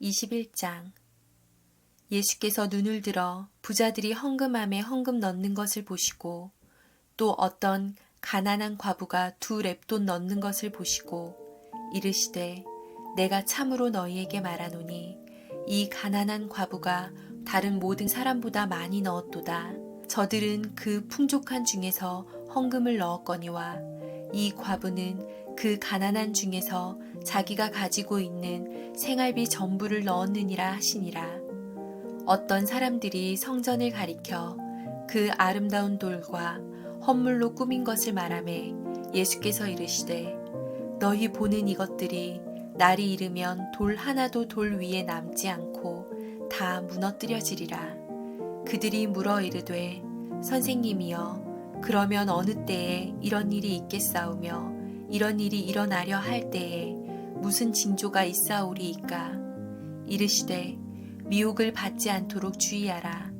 21장 예수께서 눈을 들어 부자들이 헌금함에 헌금 넣는 것을 보시고 또 어떤 가난한 과부가 두 랩돈 넣는 것을 보시고 이르시되 내가 참으로 너희에게 말하노니 이 가난한 과부가 다른 모든 사람보다 많이 넣었도다. 저들은 그 풍족한 중에서 헌금을 넣었거니와 이 과부는 그 가난한 중에서 자기가 가지고 있는 생활비 전부를 넣었느니라 하시니라. 어떤 사람들이 성전을 가리켜 그 아름다운 돌과 헌물로 꾸민 것을 말하매 예수께서 이르시되 너희 보는 이것들이 날이 이르면 돌 하나도 돌 위에 남지 않고 다 무너뜨려지리라. 그들이 물어 이르되 선생님이여 그러면 어느 때에 이런 일이 있겠사오며 이런 일이 일어나려 할 때에 무슨 징조가 있사오리이까? 이르시되 미혹을 받지 않도록 주의하라.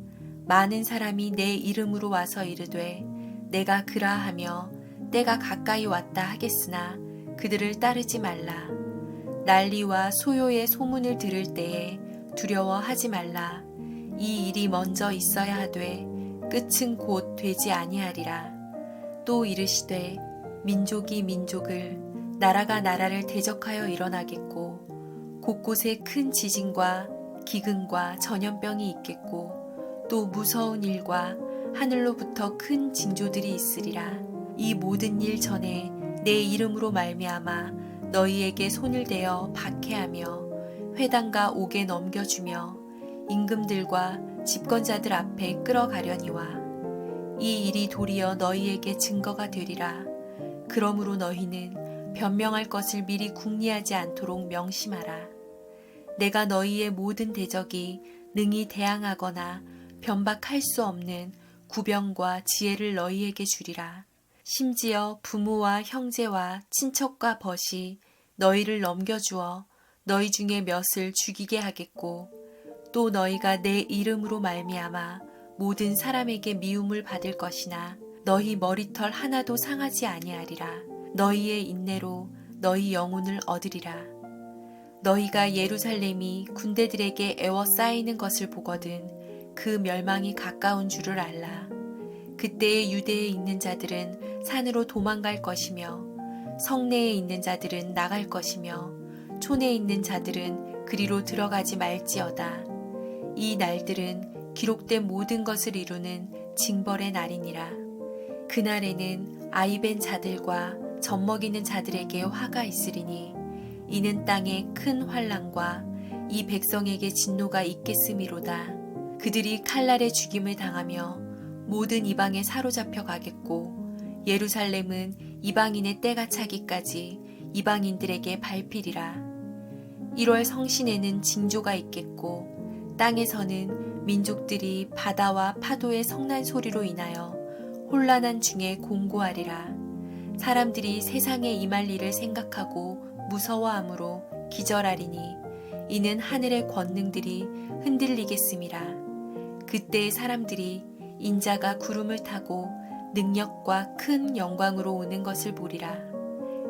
많은 사람이 내 이름으로 와서 이르되 내가 그라 하며 때가 가까이 왔다 하겠으나 그들을 따르지 말라. 난리와 소요의 소문을 들을 때에 두려워하지 말라. 이 일이 먼저 있어야 하되 끝은 곧 되지 아니하리라. 또 이르시되 민족이 민족을 나라가 나라를 대적하여 일어나겠고 곳곳에 큰 지진과 기근과 전염병이 있겠고 또 무서운 일과 하늘로부터 큰 징조들이 있으리라. 이 모든 일 전에 내 이름으로 말미암아 너희에게 손을 대어 박해하며 회당과 옥에 넘겨주며 임금들과 집권자들 앞에 끌어가려니와 이 일이 도리어 너희에게 증거가 되리라 그러므로 너희는 변명할 것을 미리 궁리하지 않도록 명심하라. 내가 너희의 모든 대적이 능히 대항하거나 변박할 수 없는 구병과 지혜를 너희에게 주리라. 심지어 부모와 형제와 친척과 벗이 너희를 넘겨주어 너희 중에 몇을 죽이게 하겠고 또 너희가 내 이름으로 말미암아 모든 사람에게 미움을 받을 것이나 너희 머리털 하나도 상하지 아니하리라. 너희의 인내로 너희 영혼을 얻으리라. 너희가 예루살렘이 군대들에게 애워싸이는 것을 보거든 그 멸망이 가까운 줄을 알라. 그때의 유대에 있는 자들은 산으로 도망갈 것이며 성내에 있는 자들은 나갈 것이며 촌에 있는 자들은 그리로 들어가지 말지어다. 이 날들은 기록된 모든 것을 이루는 징벌의 날이니라. 그날에는 아이벤 자들과 젖먹이는 자들에게 화가 있으리니 이는 땅에 큰 환란과 이 백성에게 진노가 있겠음이로다. 그들이 칼날의 죽임을 당하며 모든 이방에 사로잡혀 가겠고 예루살렘은 이방인의 때가 차기까지 이방인들에게 밟히리라. 1월 성신에는 징조가 있겠고 땅에서는 민족들이 바다와 파도의 성난 소리로 인하여 혼란한 중에 공고하리라. 사람들이 세상에 임할 일을 생각하고 무서워함으로 기절하리니 이는 하늘의 권능들이 흔들리겠음이라. 그때 사람들이 인자가 구름을 타고 능력과 큰 영광으로 오는 것을 보리라.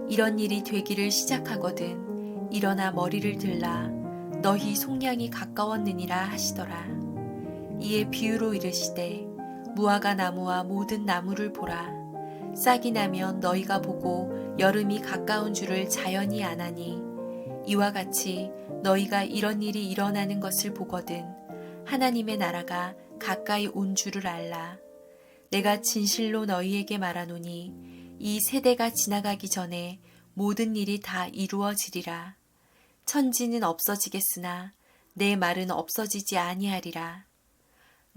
이런 일이 되기를 시작하거든 일어나 머리를 들라 너희 속량이 가까웠느니라 하시더라. 이에 비유로 이르시되 무화과 나무와 모든 나무를 보라. 싹이 나면 너희가 보고 여름이 가까운 줄을 자연히 아나니 이와 같이 너희가 이런 일이 일어나는 것을 보거든 하나님의 나라가 가까이 온 줄을 알라. 내가 진실로 너희에게 말하노니 이 세대가 지나가기 전에 모든 일이 다 이루어지리라. 천지는 없어지겠으나 내 말은 없어지지 아니하리라.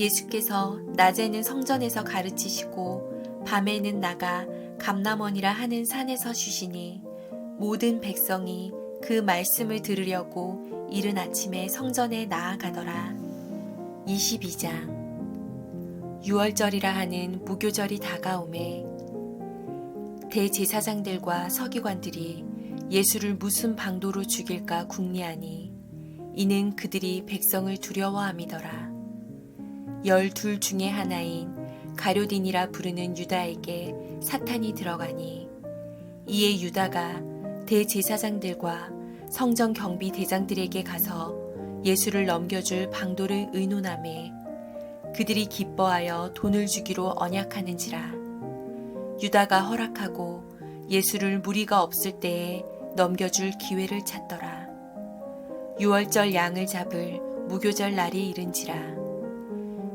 예수께서 낮에는 성전에서 가르치시고 밤에는 나가 감남원이라 하는 산에서 쉬시니 모든 백성이 그 말씀을 들으려고 이른 아침에 성전에 나아가더라. 22장 6월절이라 하는 무교절이 다가오매 대제사장들과 서기관들이 예수를 무슨 방도로 죽일까 궁리하니 이는 그들이 백성을 두려워함이더라. 열둘 중에 하나인 가료딘이라 부르는 유다에게 사탄이 들어가니 이에 유다가 대제사장들과 성전 경비 대장들에게 가서 예수를 넘겨줄 방도를 의논함에 그들이 기뻐하여 돈을 주기로 언약하는지라 유다가 허락하고 예수를 무리가 없을 때에 넘겨줄 기회를 찾더라. 유월절 양을 잡을 무교절 날이 이른지라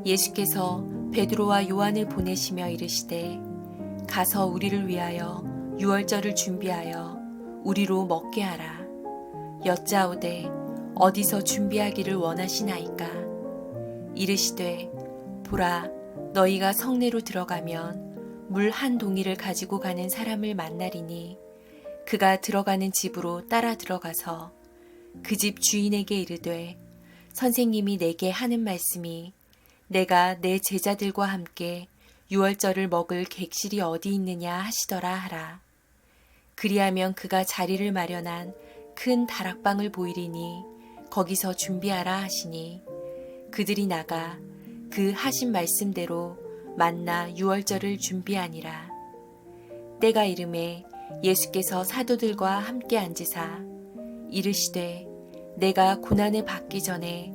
예수께서 베드로와 요한을 보내시며 이르시되 가서 우리를 위하여 유월절을 준비하여 우리로 먹게 하라. 여짜오되 어디서 준비하기를 원하시나이까? 이르시되 보라 너희가 성내로 들어가면 물 한 동이를 가지고 가는 사람을 만나리니 그가 들어가는 집으로 따라 들어가서 그 집 주인에게 이르되 선생님이 내게 하는 말씀이 내가 내 제자들과 함께 유월절을 먹을 객실이 어디 있느냐 하시더라 하라. 그리하면 그가 자리를 마련한 큰 다락방을 보이리니 거기서 준비하라 하시니 그들이 나가 그 하신 말씀대로 만나 유월절을 준비하니라. 때가 이름에 예수께서 사도들과 함께 앉으사 이르시되 내가 고난을 받기 전에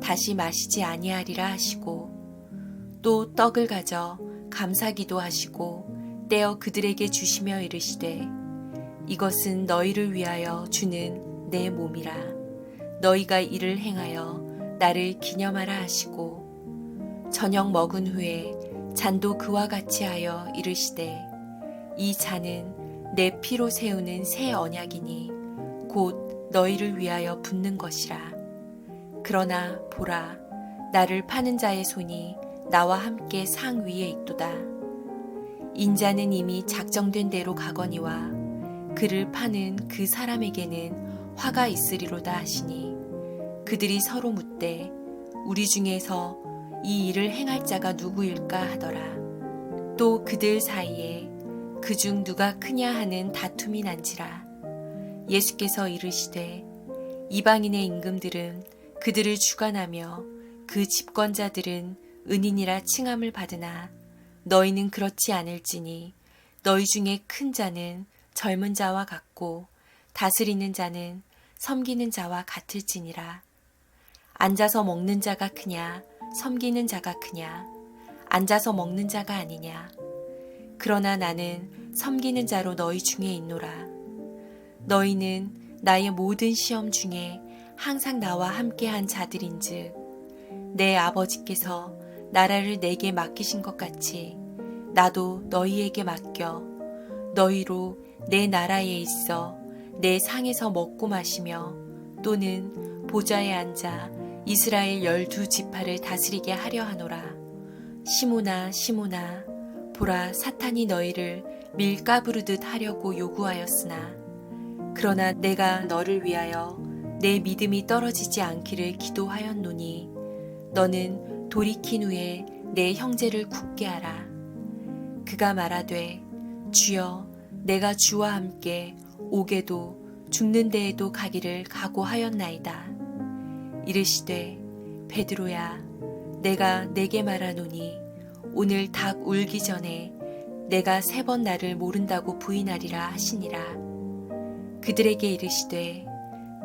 다시 마시지 아니하리라 하시고 또 떡을 가져 감사기도 하시고 떼어 그들에게 주시며 이르시되 이것은 너희를 위하여 주는 내 몸이라. 너희가 이를 행하여 나를 기념하라 하시고 저녁 먹은 후에 잔도 그와 같이 하여 이르시되 이 잔은 내 피로 세우는 새 언약이니 곧 너희를 위하여 붓는 것이라 그러나 보라 나를 파는 자의 손이 나와 함께 상 위에 있도다. 인자는 이미 작정된 대로 가거니와 그를 파는 그 사람에게는 화가 있으리로다 하시니 그들이 서로 묻되 우리 중에서 이 일을 행할 자가 누구일까 하더라. 또 그들 사이에 그 중 누가 크냐 하는 다툼이 난지라. 예수께서 이르시되 이방인의 임금들은 그들을 주관하며 그 집권자들은 은인이라 칭함을 받으나 너희는 그렇지 않을지니 너희 중에 큰 자는 젊은 자와 같고 다스리는 자는 섬기는 자와 같을지니라. 앉아서 먹는 자가 크냐, 섬기는 자가 크냐, 앉아서 먹는 자가 아니냐. 그러나 나는 섬기는 자로 너희 중에 있노라. 너희는 나의 모든 시험 중에 항상 나와 함께한 자들인즉 내 아버지께서 나라를 내게 맡기신 것 같이 나도 너희에게 맡겨 너희로 내 나라에 있어 내 상에서 먹고 마시며 또는 보좌에 앉아 이스라엘 열두 지파를 다스리게 하려 하노라. 시모나 시모나 보라 사탄이 너희를 밀가부르듯 하려고 요구하였으나 그러나 내가 너를 위하여 내 믿음이 떨어지지 않기를 기도하였노니 너는 돌이킨 후에 내 형제를 굳게 하라. 그가 말하되 주여 내가 주와 함께 오게도 죽는 데에도 가기를 각오하였나이다. 이르시되 베드로야 내가 내게 말하노니 오늘 닭 울기 전에 내가 세 번 나를 모른다고 부인하리라 하시니라. 그들에게 이르시되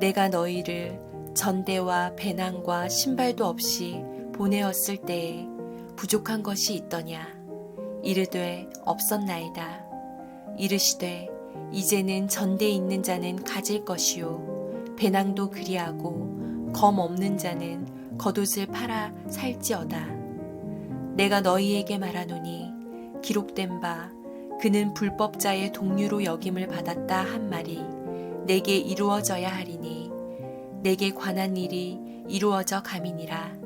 내가 너희를 전대와 배낭과 신발도 없이 보내었을 때에 부족한 것이 있더냐? 이르되 없었나이다. 이르시되 이제는 전대 있는 자는 가질 것이요. 배낭도 그리하고 검 없는 자는 겉옷을 팔아 살지어다. 내가 너희에게 말하노니 기록된 바 그는 불법자의 동류로 여김을 받았다 한 말이 내게 이루어져야 하리니 내게 관한 일이 이루어져 감이니라.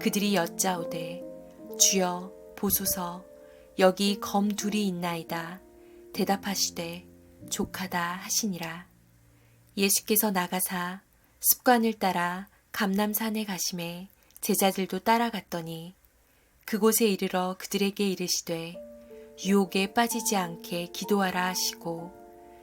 그들이 여짜오되 주여 보소서. 여기 검 둘이 있나이다. 대답하시되 족하다 하시니라. 예수께서 나가사 습관을 따라 감남산에 가심에 제자들도 따라갔더니 그곳에 이르러 그들에게 이르시되 유혹에 빠지지 않게 기도하라 하시고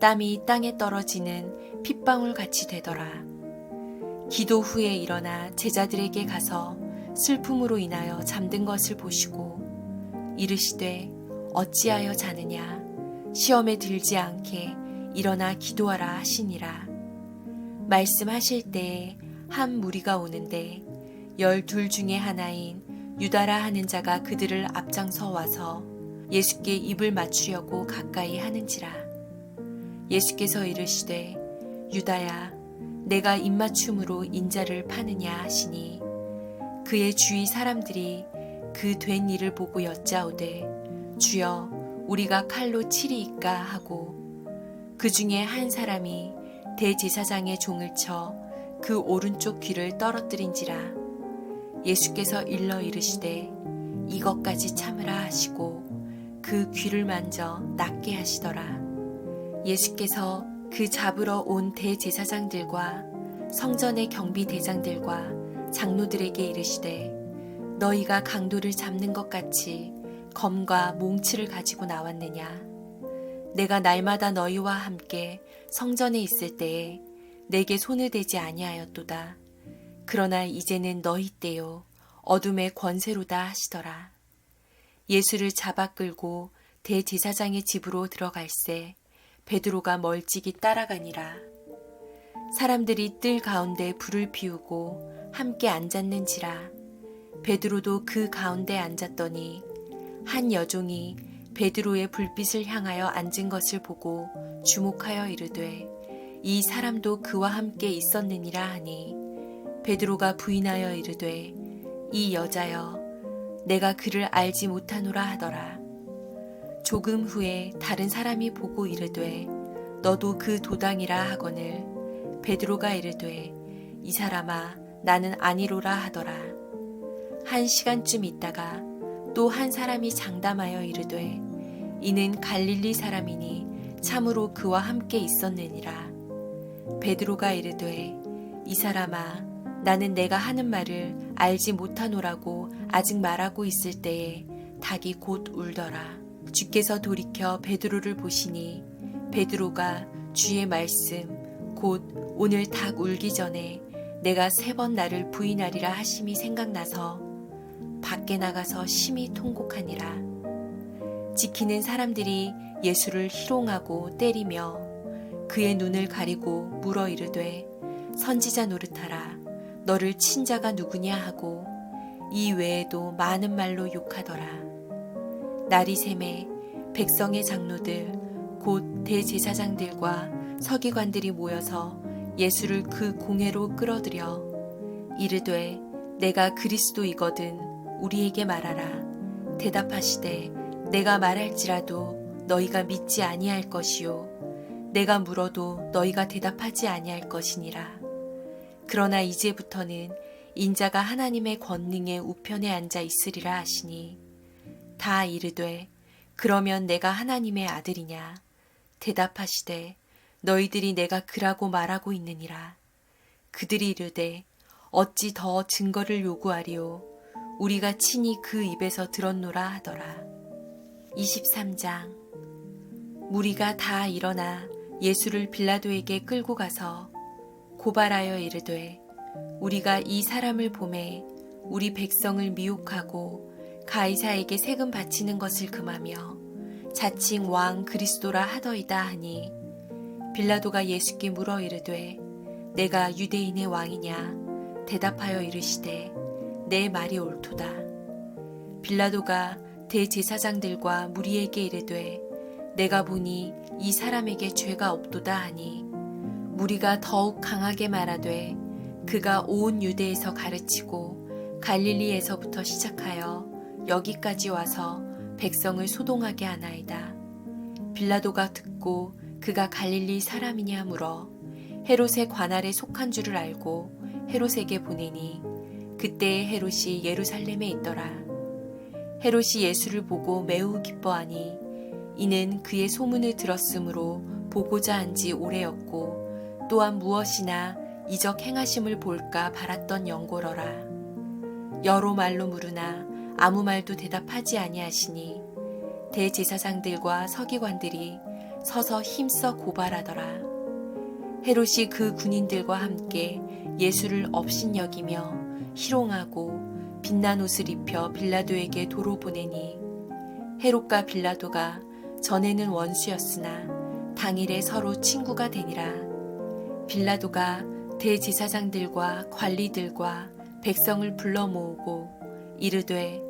땀이 땅에 떨어지는 핏방울 같이 되더라. 기도 후에 일어나 제자들에게 가서 슬픔으로 인하여 잠든 것을 보시고 이르시되 어찌하여 자느냐 시험에 들지 않게 일어나 기도하라 하시니라. 말씀하실 때에 한 무리가 오는데 열둘 중에 하나인 유다라 하는 자가 그들을 앞장서 와서 예수께 입을 맞추려고 가까이 하는지라. 예수께서 이르시되 유다야 내가 입맞춤으로 인자를 파느냐 하시니 그의 주위 사람들이 그 된 일을 보고 여짜오되 주여 우리가 칼로 치리이까 하고 그 중에 한 사람이 대제사장의 종을 쳐 그 오른쪽 귀를 떨어뜨린지라. 예수께서 일러 이르시되 이것까지 참으라 하시고 그 귀를 만져 낫게 하시더라 예수께서 그 잡으러 온 대제사장들과 성전의 경비 대장들과 장로들에게 이르시되 너희가 강도를 잡는 것 같이 검과 몽치를 가지고 나왔느냐? 내가 날마다 너희와 함께 성전에 있을 때에 내게 손을 대지 아니하였도다. 그러나 이제는 너희 때요 어둠의 권세로다 하시더라. 예수를 잡아 끌고 대제사장의 집으로 들어갈새 베드로가 멀찍이 따라가니라. 사람들이 뜰 가운데 불을 피우고 함께 앉았는지라. 베드로도 그 가운데 앉았더니 한 여종이 베드로의 불빛을 향하여 앉은 것을 보고 주목하여 이르되 이 사람도 그와 함께 있었느니라 하니 베드로가 부인하여 이르되 이 여자여 내가 그를 알지 못하노라 하더라. 조금 후에 다른 사람이 보고 이르되 너도 그 도당이라 하거늘. 베드로가 이르되 이 사람아 나는 아니로라 하더라. 한 시간쯤 있다가 또 한 사람이 장담하여 이르되 이는 갈릴리 사람이니 참으로 그와 함께 있었느니라. 베드로가 이르되 이 사람아 나는 내가 하는 말을 알지 못하노라고 아직 말하고 있을 때에 닭이 곧 울더라 주께서 돌이켜 베드로를 보시니 베드로가 주의 말씀 곧 오늘 닭 울기 전에 내가 세 번 나를 부인하리라 하심이 생각나서 밖에 나가서 심히 통곡하니라. 지키는 사람들이 예수를 희롱하고 때리며 그의 눈을 가리고 물어 이르되 선지자 노릇하라 너를 친자가 누구냐 하고 이 외에도 많은 말로 욕하더라. 날이 샘에 백성의 장로들 곧 대제사장들과 서기관들이 모여서 예수를 그 공회로 끌어들여 이르되 내가 그리스도이거든 우리에게 말하라. 대답하시되 내가 말할지라도 너희가 믿지 아니할 것이요. 내가 물어도 너희가 대답하지 아니할 것이니라. 그러나 이제부터는 인자가 하나님의 권능의 우편에 앉아 있으리라 하시니 다 이르되 그러면 내가 하나님의 아들이냐? 대답하시되 너희들이 내가 그라고 말하고 있느니라. 그들이 이르되 어찌 더 증거를 요구하리오? 우리가 친히 그 입에서 들었노라 하더라. 23장. 무리가 다 일어나 예수를 빌라도에게 끌고 가서 고발하여 이르되 우리가 이 사람을 보매 우리 백성을 미혹하고 가이사에게 세금 바치는 것을 금하며 자칭 왕 그리스도라 하더이다 하니 빌라도가 예수께 물어 이르되 내가 유대인의 왕이냐? 대답하여 이르시되 내 말이 옳도다. 빌라도가 대제사장들과 무리에게 이르되 내가 보니 이 사람에게 죄가 없도다 하니 무리가 더욱 강하게 말하되 그가 온 유대에서 가르치고 갈릴리에서부터 시작하여 여기까지 와서 백성을 소동하게 하나이다. 빌라도가 듣고 그가 갈릴리 사람이냐 물어 헤롯의 관할에 속한 줄을 알고 헤롯에게 보내니 그때에 헤롯이 예루살렘에 있더라. 헤롯이 예수를 보고 매우 기뻐하니 이는 그의 소문을 들었으므로 보고자 한 지 오래였고 또한 무엇이나 이적 행하심을 볼까 바랐던 영고러라. 여러 말로 물으나 아무 말도 대답하지 아니하시니 대제사장들과 서기관들이 서서 힘써 고발하더라. 헤롯이 그 군인들과 함께 예수를 업신여기며 희롱하고 빛난 옷을 입혀 빌라도에게 도로 보내니 헤롯과 빌라도가 전에는 원수였으나 당일에 서로 친구가 되니라. 빌라도가 대제사장들과 관리들과 백성을 불러 모으고 이르되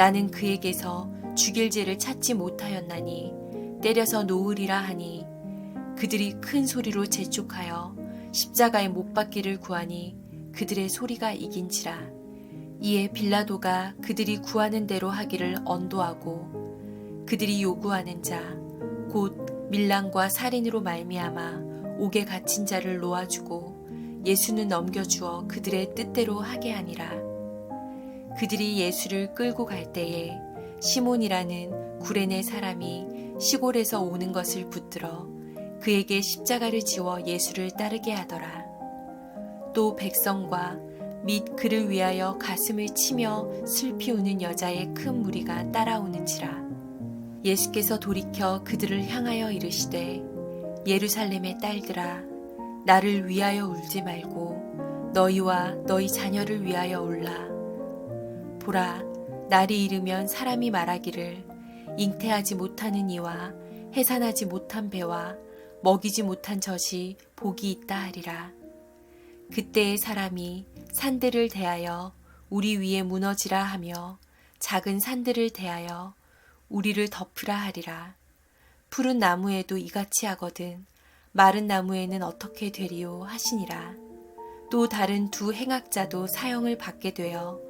나는 그에게서 죽일 죄를 찾지 못하였나니 때려서 놓으리라 하니 그들이 큰 소리로 재촉하여 십자가에 못 박기를 구하니 그들의 소리가 이긴지라. 이에 빌라도가 그들이 구하는 대로 하기를 언도하고 그들이 요구하는 자 곧 밀랑과 살인으로 말미암아 옥에 갇힌 자를 놓아주고 예수는 넘겨주어 그들의 뜻대로 하게 하니라 그들이 예수를 끌고 갈 때에 시몬이라는 구레네 사람이 시골에서 오는 것을 붙들어 그에게 십자가를 지워 예수를 따르게 하더라. 또 백성과 및 그를 위하여 가슴을 치며 슬피 우는 여자의 큰 무리가 따라오는지라. 예수께서 돌이켜 그들을 향하여 이르시되 예루살렘의 딸들아 나를 위하여 울지 말고 너희와 너희 자녀를 위하여 울라. 보라, 날이 이르면 사람이 말하기를 잉태하지 못하는 이와 해산하지 못한 배와 먹이지 못한 젖이 복이 있다 하리라. 그때의 사람이 산들을 대하여 우리 위에 무너지라 하며 작은 산들을 대하여 우리를 덮으라 하리라. 푸른 나무에도 이같이 하거든 마른 나무에는 어떻게 되리요 하시니라. 또 다른 두 행악자도 사형을 받게 되어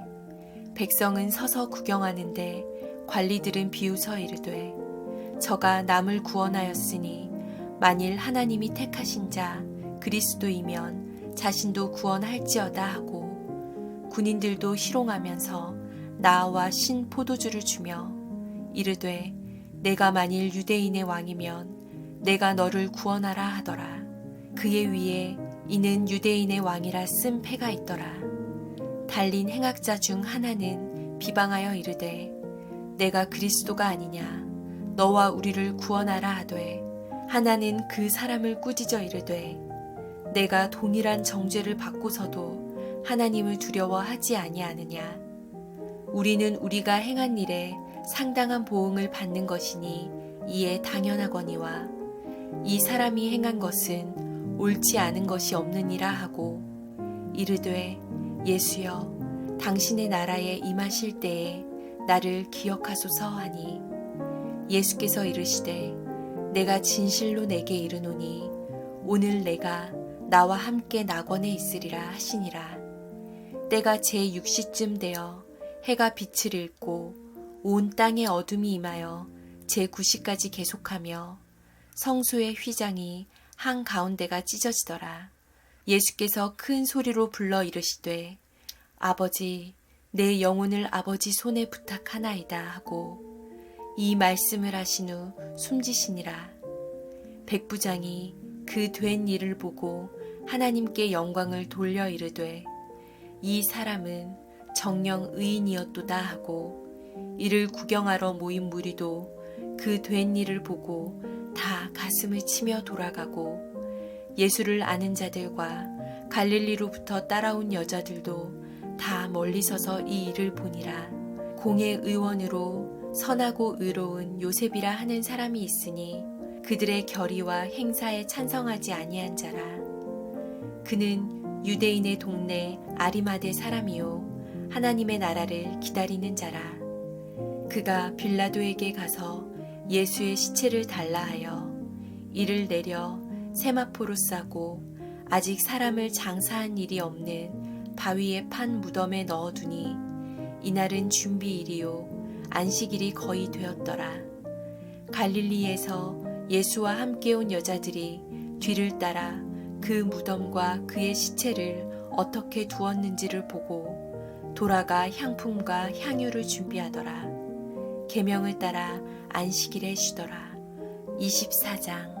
백성은 서서 구경하는데 관리들은 비웃어 이르되 저가 남을 구원하였으니 만일 하나님이 택하신 자 그리스도이면 자신도 구원할지어다 하고 군인들도 희롱하면서 나와 신 포도주를 주며 이르되 내가 만일 유대인의 왕이면 내가 너를 구원하라 하더라. 그의 위에 이는 유대인의 왕이라 쓴 패가 있더라. 달린 행악자 중 하나는 비방하여 이르되 내가 그리스도가 아니냐? 너와 우리를 구원하라 하되 하나는 그 사람을 꾸짖어 이르되 내가 동일한 정죄를 받고서도 하나님을 두려워하지 아니하느냐? 우리는 우리가 행한 일에 상당한 보응을 받는 것이니 이에 당연하거니와 이 사람이 행한 것은 옳지 않은 것이 없느니라 하고 이르되 예수여 당신의 나라에 임하실 때에 나를 기억하소서 하니 예수께서 이르시되 내가 진실로 내게 이르노니 오늘 내가 나와 함께 낙원에 있으리라 하시니라 때가 제 6시쯤 되어 해가 빛을 잃고 온 땅에 어둠이 임하여 제 9시까지 계속하며 성소의 휘장이 한 가운데가 찢어지더라. 예수께서 큰 소리로 불러 이르시되 아버지 내 영혼을 아버지 손에 부탁하나이다 하고 이 말씀을 하신 후 숨지시니라. 백부장이 그 된 일을 보고 하나님께 영광을 돌려 이르되 이 사람은 정령 의인이었도다 하고 이를 구경하러 모인 무리도 그 된 일을 보고 다 가슴을 치며 돌아가고 예수를 아는 자들과 갈릴리로부터 따라온 여자들도 다 멀리 서서 이 일을 보니라. 공의 의원으로 선하고 의로운 요셉이라 하는 사람이 있으니 그들의 결의와 행사에 찬성하지 아니한 자라. 그는 유대인의 동네 아리마대 사람이요 하나님의 나라를 기다리는 자라. 그가 빌라도에게 가서 예수의 시체를 달라 하여 이를 내려 세마포로 싸고 아직 사람을 장사한 일이 없는 바위에 판 무덤에 넣어두니 이날은 준비일이요 안식일이 거의 되었더라. 갈릴리에서 예수와 함께 온 여자들이 뒤를 따라 그 무덤과 그의 시체를 어떻게 두었는지를 보고 돌아가 향품과 향유를 준비하더라. 계명을 따라 안식일에 쉬더라. 24장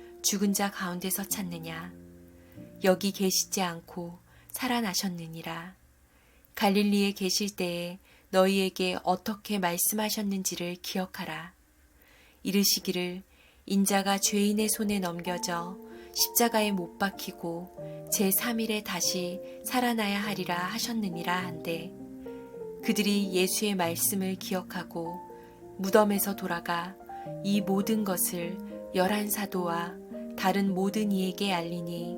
죽은 자 가운데서 찾느냐? 여기 계시지 않고 살아나셨느니라. 갈릴리에 계실 때에 너희에게 어떻게 말씀하셨는지를 기억하라. 이르시기를 인자가 죄인의 손에 넘겨져 십자가에 못 박히고 제3일에 다시 살아나야 하리라 하셨느니라 한데 그들이 예수의 말씀을 기억하고 무덤에서 돌아가 이 모든 것을 열한 사도와 다른 모든 이에게 알리니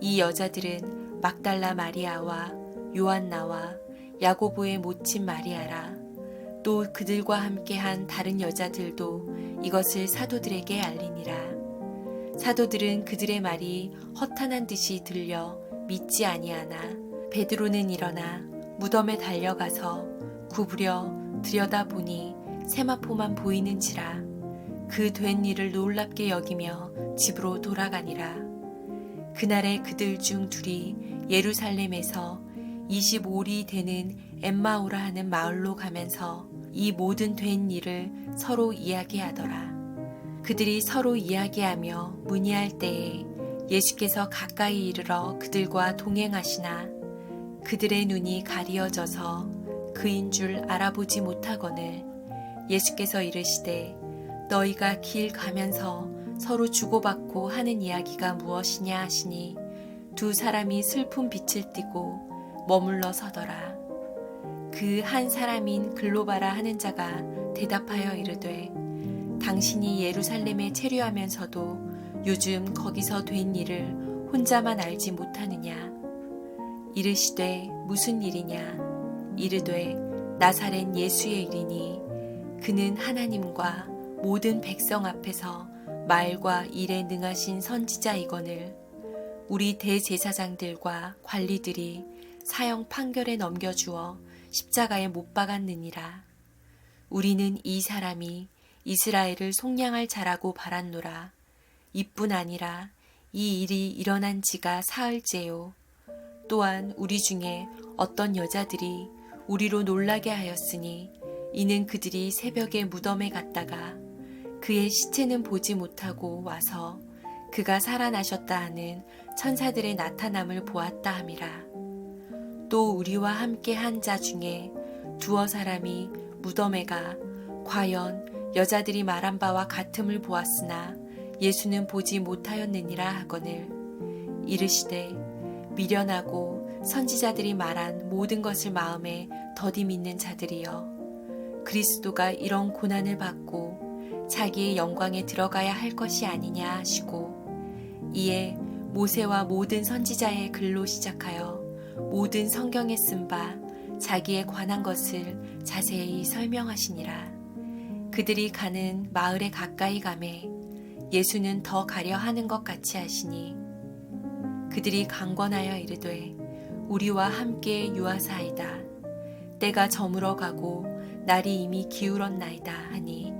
이 여자들은 막달라 마리아와 요한나와 야고보의 모친 마리아라. 또 그들과 함께한 다른 여자들도 이것을 사도들에게 알리니라. 사도들은 그들의 말이 허탄한 듯이 들려 믿지 아니하나 베드로는 일어나 무덤에 달려가서 구부려 들여다보니 세마포만 보이는지라 그 된 일을 놀랍게 여기며 집으로 돌아가니라. 그날에 그들 중 둘이 예루살렘에서 25리 되는 엠마오라 하는 마을로 가면서 이 모든 된 일을 서로 이야기하더라. 그들이 서로 이야기하며 문의할 때에 예수께서 가까이 이르러 그들과 동행하시나 그들의 눈이 가리어져서 그인 줄 알아보지 못하거늘 예수께서 이르시되 너희가 길 가면서 서로 주고받고 하는 이야기가 무엇이냐 하시니 두 사람이 슬픈 빛을 띠고 머물러 서더라. 그 한 사람인 글로바라 하는 자가 대답하여 이르되 당신이 예루살렘에 체류하면서도 요즘 거기서 된 일을 혼자만 알지 못하느냐. 이르시되 무슨 일이냐. 이르되 나사렛 예수의 일이니 그는 하나님과 모든 백성 앞에서 말과 일에 능하신 선지자이거늘 우리 대제사장들과 관리들이 사형 판결에 넘겨주어 십자가에 못 박았느니라. 우리는 이 사람이 이스라엘을 속량할 자라고 바랐노라. 이뿐 아니라 이 일이 일어난 지가 사흘째요. 또한 우리 중에 어떤 여자들이 우리로 놀라게 하였으니 이는 그들이 새벽에 무덤에 갔다가 그의 시체는 보지 못하고 와서 그가 살아나셨다 하는 천사들의 나타남을 보았다 함이라. 또 우리와 함께 한 자 중에 두어 사람이 무덤에 가 과연 여자들이 말한 바와 같음을 보았으나 예수는 보지 못하였느니라 하거늘 이르시되 미련하고 선지자들이 말한 모든 것을 마음에 더디 믿는 자들이여 그리스도가 이런 고난을 받고 자기의 영광에 들어가야 할 것이 아니냐 하시고 이에 모세와 모든 선지자의 글로 시작하여 모든 성경에 쓴 바 자기에 관한 것을 자세히 설명하시니라. 그들이 가는 마을에 가까이 가매 예수는 더 가려 하는 것 같이 하시니 그들이 강권하여 이르되 우리와 함께 유하사이다. 때가 저물어 가고 날이 이미 기울었나이다 하니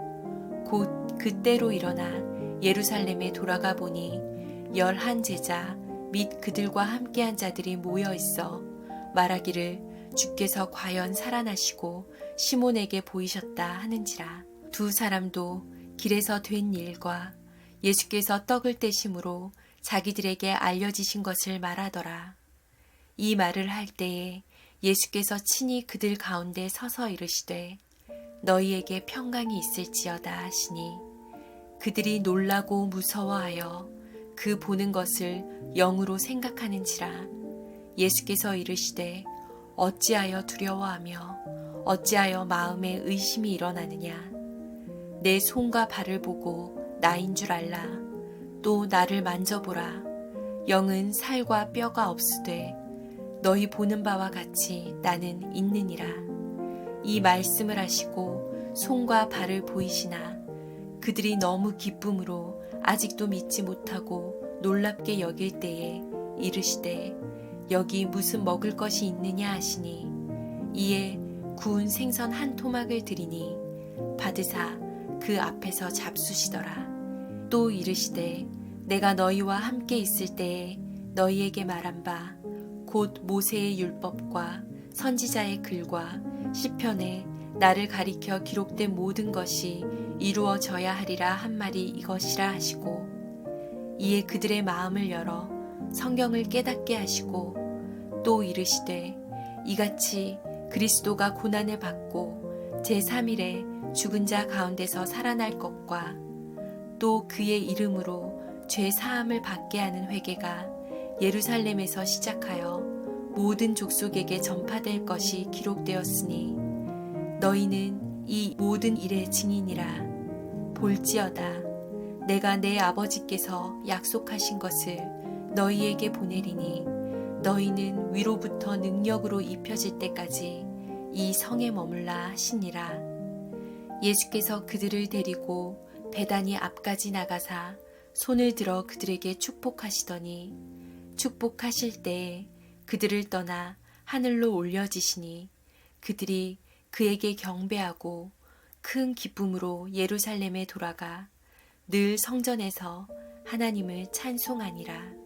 곧 그때로 일어나 예루살렘에 돌아가 보니 열한 제자 및 그들과 함께한 자들이 모여 있어 말하기를 주께서 과연 살아나시고 시몬에게 보이셨다 하는지라 두 사람도 길에서 된 일과 예수께서 떡을 떼심으로 자기들에게 알려지신 것을 말하더라. 이 말을 할 때에 예수께서 친히 그들 가운데 서서 이르시되 너희에게 평강이 있을지어다 하시니 그들이 놀라고 무서워하여 그 보는 것을 영으로 생각하는지라. 예수께서 이르시되 어찌하여 두려워하며 어찌하여 마음에 의심이 일어나느냐? 내 손과 발을 보고 나인 줄 알라. 또 나를 만져보라. 영은 살과 뼈가 없으되 너희 보는 바와 같이 나는 있느니라 이 말씀을 하시고 손과 발을 보이시나? 그들이 너무 기쁨으로 아직도 믿지 못하고 놀랍게 여길 때에 이르시되 여기 무슨 먹을 것이 있느냐 하시니? 이에 구운 생선 한 토막을 드리니 받으사 그 앞에서 잡수시더라. 또 이르시되 내가 너희와 함께 있을 때에 너희에게 말한 바 곧 모세의 율법과 선지자의 글과 시편에 나를 가리켜 기록된 모든 것이 이루어져야 하리라 한 말이 이것이라 하시고 이에 그들의 마음을 열어 성경을 깨닫게 하시고 또 이르시되 이같이 그리스도가 고난을 받고 제3일에 죽은 자 가운데서 살아날 것과 또 그의 이름으로 죄 사함을 받게 하는 회개가 예루살렘에서 시작하여 모든 족속에게 전파될 것이 기록되었으니 너희는 이 모든 일의 증인이라. 볼지어다. 내가 내 아버지께서 약속하신 것을 너희에게 보내리니 너희는 위로부터 능력으로 입혀질 때까지 이 성에 머물라 하시니라. 예수께서 그들을 데리고 배단이 앞까지 나가사 손을 들어 그들에게 축복하시더니 축복하실 때 그들을 떠나 하늘로 올려지시니 그들이 그에게 경배하고 큰 기쁨으로 예루살렘에 돌아가 늘 성전에서 하나님을 찬송하니라.